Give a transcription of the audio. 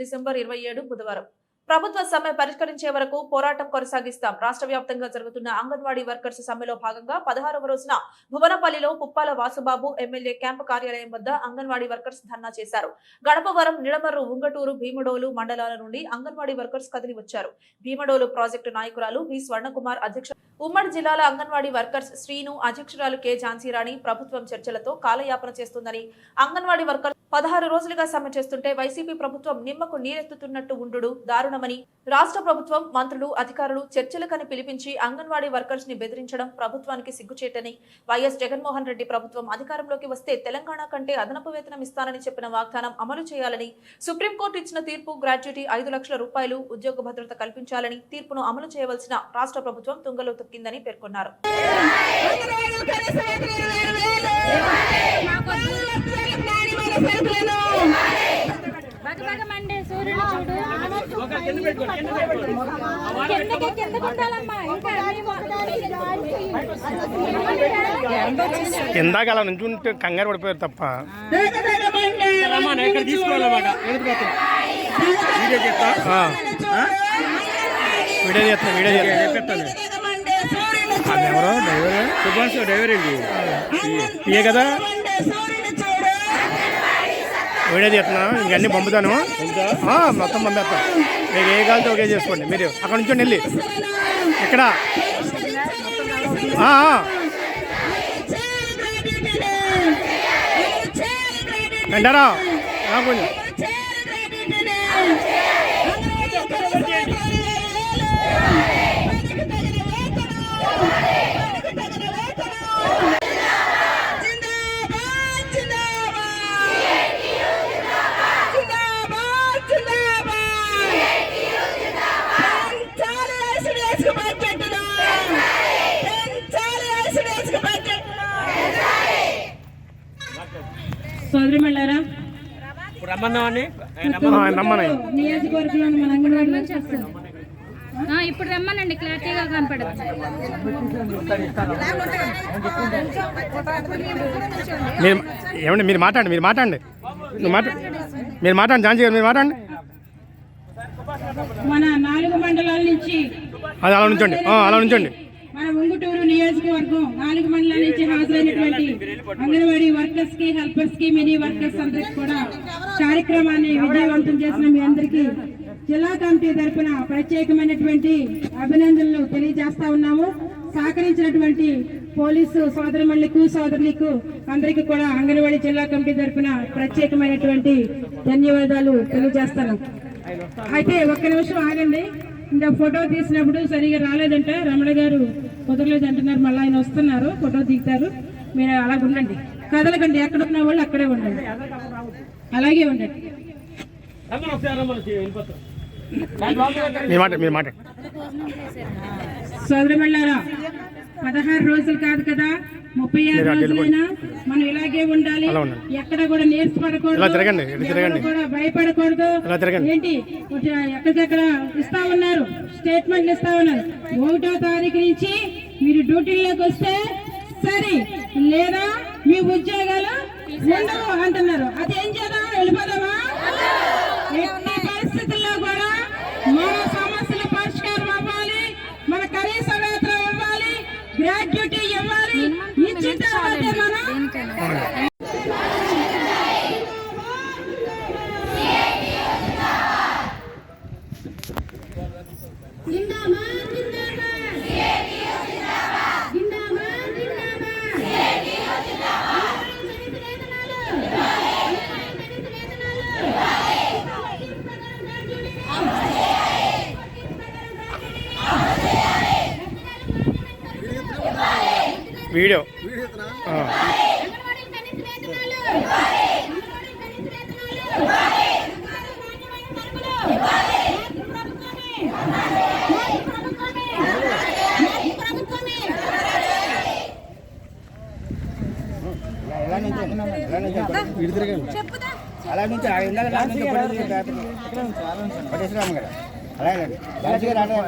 December ఇరవై ఏడు బుధవారం. ప్రభుత్వ సమ్మె పరిష్కరించే వరకు పోరాటం కొనసాగిస్తాం. రాష్ట్ర వ్యాప్తంగా జరుగుతున్న అంగన్వాడీ వర్కర్స్ సమ్మెలో భాగంగా పదహారవ రోజున భువనపల్లిలో పుప్పాల వాసుబాబు ఎమ్మెల్యే క్యాంపు కార్యాలయం వద్ద అంగన్వాడీ వర్కర్స్ ధర్నా చేశారు. గడపవరం నిడమర్రు ఉంగటూరు భీమడోలు మండలాల నుండి అంగన్వాడీ వర్కర్స్ కదిలి వచ్చారు. భీమడోలు ప్రాజెక్టు నాయకురాలు వి స్వర్ణకుమార్ అధ్యక్ష ఉమ్మడి జిల్లాల అంగన్వాడీ వర్కర్స్ శ్రీను అధ్యక్షురాలు కె ఝాన్సీరాణి ప్రభుత్వం చర్చలతో కాలయాపన చేస్తుందని అంగన్వాడీ వర్కర్స్ పదహారు రోజులుగా సమ్మె చేస్తుంటే వైసీపీ ప్రభుత్వం నిమ్మకు నీరెత్తుతున్నట్టు ఉండు దారుణమని. రాష్ట్ర ప్రభుత్వం మంత్రులు అధికారులు చర్చలకని పిలిపించి అంగన్వాడీ వర్కర్స్ని బెదిరించడం ప్రభుత్వానికి సిగ్గుచేటని. వైఎస్ జగన్మోహన్ రెడ్డి ప్రభుత్వం అధికారంలోకి వస్తే తెలంగాణ కంటే అదనపు వేతనం ఇస్తానని చెప్పిన వాగ్దానం అమలు చేయాలని. సుప్రీంకోర్టు ఇచ్చిన తీర్పు గ్రాడ్యుటీ ఐదు లక్షల రూపాయలు ఉద్యోగ భద్రత కల్పించాలని తీర్పును అమలు చేయవలసిన రాష్ట్ర ప్రభుత్వం తుంగలో తొక్కిందని పేర్కొన్నారు. కిందకి కిందకి ఉండాలమ్మా ఇంకా ఇందాక అలా నుంచుంటే కంగారు పడిపోయారు తప్ప. వీడియో చెప్తా ఆ, వీడియో ఎవరో? డ్రైవర్? సుభాష్ డ్రైవర్ అండి. కదా? వీడియో చేస్తున్నా ఇంకన్నీ పంపుతాను. మొత్తం పంపేస్తాను మీకు ఏ కావాలితే ఒకే చేసుకోండి. మీరు అక్కడ నుంచి వెళ్ళి. ఇక్కడ. వెంటారా కొంచెం. సోదరి మళ్ళారా ఇప్పుడు రమ్మన్నామని ఆ, నమ్మనాయి నియోజకవర్గంలో మన ఇప్పుడు రమ్మనండి క్లారిటీగా కనపడదు మీరు ఏమండి మీరు మాట్లాడండి మీరు మాట్లాడండి. మీరు మాట్లాడండి ఝాన్సీ గారు మీరు మాట్లాడండి. మన నాలుగు మండలాల నుంచి అది అలా ఉంచండి. ఆ, అలా ఉంచండి. మన ఉంగుటూరు నియోజకవర్గం నాలుగు మండలాల నుంచి హాజరైనటువంటి అంగన్వాడీ వర్కర్స్కి హెల్పర్స్కి మినీ వర్కర్స్ అందరికి కూడా కార్యక్రమాన్ని విజయవంతం చేసిన మీ అందరికీ జిల్లా కమిటీ తరఫున ప్రత్యేకమైనటువంటి అభినందనలు తెలియజేస్తా ఉన్నాము. సహకరించినటువంటి పోలీసు సోదరులకు సోదరులకు అందరికీ కూడా అంగన్వాడీ జిల్లా కమిటీ తరఫున ప్రత్యేకమైనటువంటి ధన్యవాదాలు తెలియజేస్తాను. అయితే ఒక్క నిమిషం ఆగండి. ఇంకా ఫోటో తీసినప్పుడు సరిగా రాలేదంట రమణ గారు. కుదరలేదు అంటున్నారు మళ్ళీ ఆయన వస్తున్నారు ఫోటో దిగుతారు. మీరు అలాగ ఉండండి. కదలకండి ఎక్కడ ఉన్న వాళ్ళు అక్కడే ఉండండి. అలాగే ఉండండి. రమ్మని ఒకసారి రమ్మని వెళ్ళిపోతాం మీరు మాట మీరు మాట. సోదరి మళ్ళారా పదహారు రోజులు కాదు కదా? ముప్పై ఆరు రోజులైనా మనం ఇలాగే ఉండాలి. ఎక్కడ కూడా తిరగండి, తిరగండి. కూడా భయపడకూడదు. ఏంటి? ఎక్కడికక్కడ ఇస్తా ఉన్నారు? స్టేట్మెంట్ ఇస్తా ఉన్నారు. ఒకటో తారీఖు నుంచి మీరు డ్యూటీలోకి వస్తే సరే లేదా మీ ఉద్యోగాలు ఉండవు అంటున్నారు. అది ఏం చేద్దాం? వెళ్ళిపోదామా? వీడియో. అలా నుంచి ఆ. గారు అలా నుంచి పడేసి- పడేసిరాము కదా అలాగే మంచిగా రాలేదు